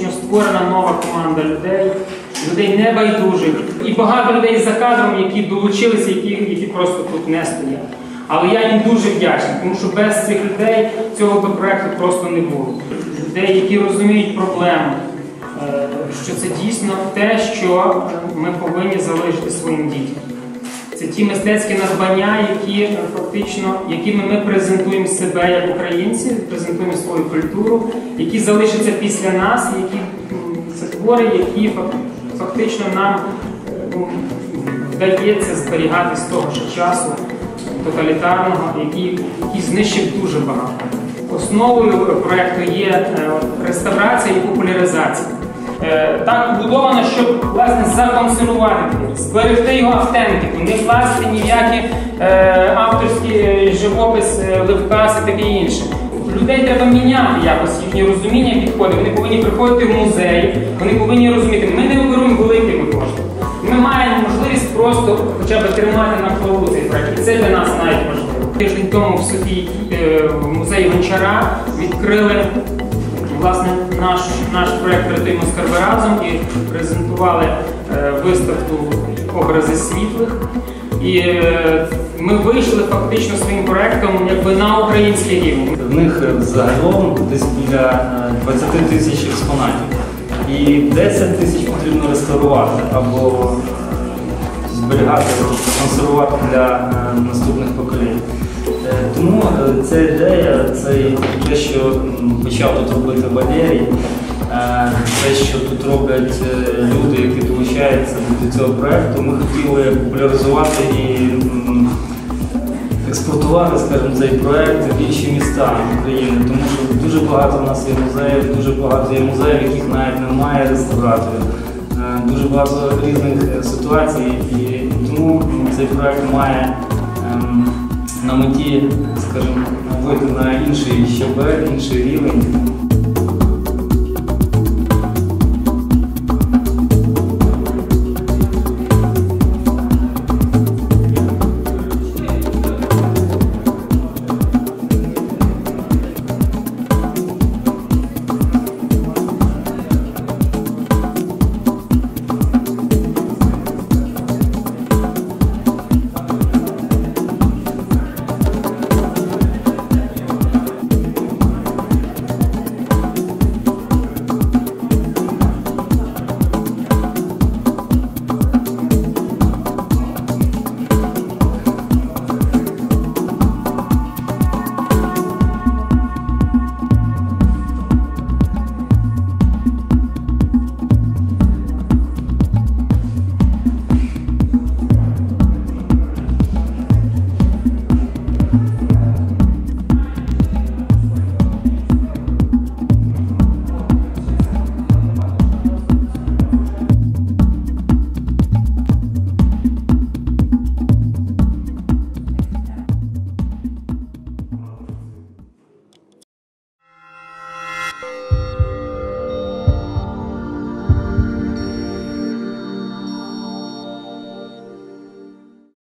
Що створена нова команда людей, людей небайдужих і багато людей за кадром, які долучилися, які, які просто тут не стоять. Але я їм дуже вдячний, тому що без цих людей цього би проєкту просто не було. Людей, які розуміють проблему, е, що це дійсно те, що ми повинні залишити своїм дітям. Це ті мистецькі надбання, які е, фактично, якими ми презентуємо себе як українці, презентуємо свою культуру, які залишаться після нас, які це твори, які фактично нам е, вдається зберігати з того ж часу тоталітарного, який, який знищив дуже багато. Основою проекту є е, реставрація і популяризація. Е, Так побудовано, щоб власне законсервувати зберегти його автентику, не вкласти ніякі е, авторські е, живопис, левкас і таке інше. Людей треба міняти якось їхнє розуміння підходи. Вони повинні приходити в музеї, вони повинні розуміти, ми не оперуємо великими коштами. Ми маємо можливість просто хоча б тримати на плаву цей проект. І це для нас навіть важливо. Тиждень тому в Софії в музеї Гончара відкрили власне наш, наш проект «Рятуємо скарби разом і презентували е, виставку образи світлих. І е, ми вийшли фактично своїм проектом якби на український рівень. В них е, загалом десь біля е, 20 тисяч експонатів. І 10 тисяч потрібно реставрувати або зберігати, консервувати для е, наступних поколінь. Тому е, ця ідея, це те, що почав тут робити Валерій, е, те, що тут роблять е, люди, які долучаються до цього проєкту, ми хотіли популяризувати і експортувати, скажімо, цей проект в інші міста України, тому що дуже багато в нас є музеїв, дуже багато є музеїв, яких навіть немає реставраторів. Дуже багато різних ситуацій, і тому цей проект має на меті, скажімо, вийти на інший щабель, інший рівень.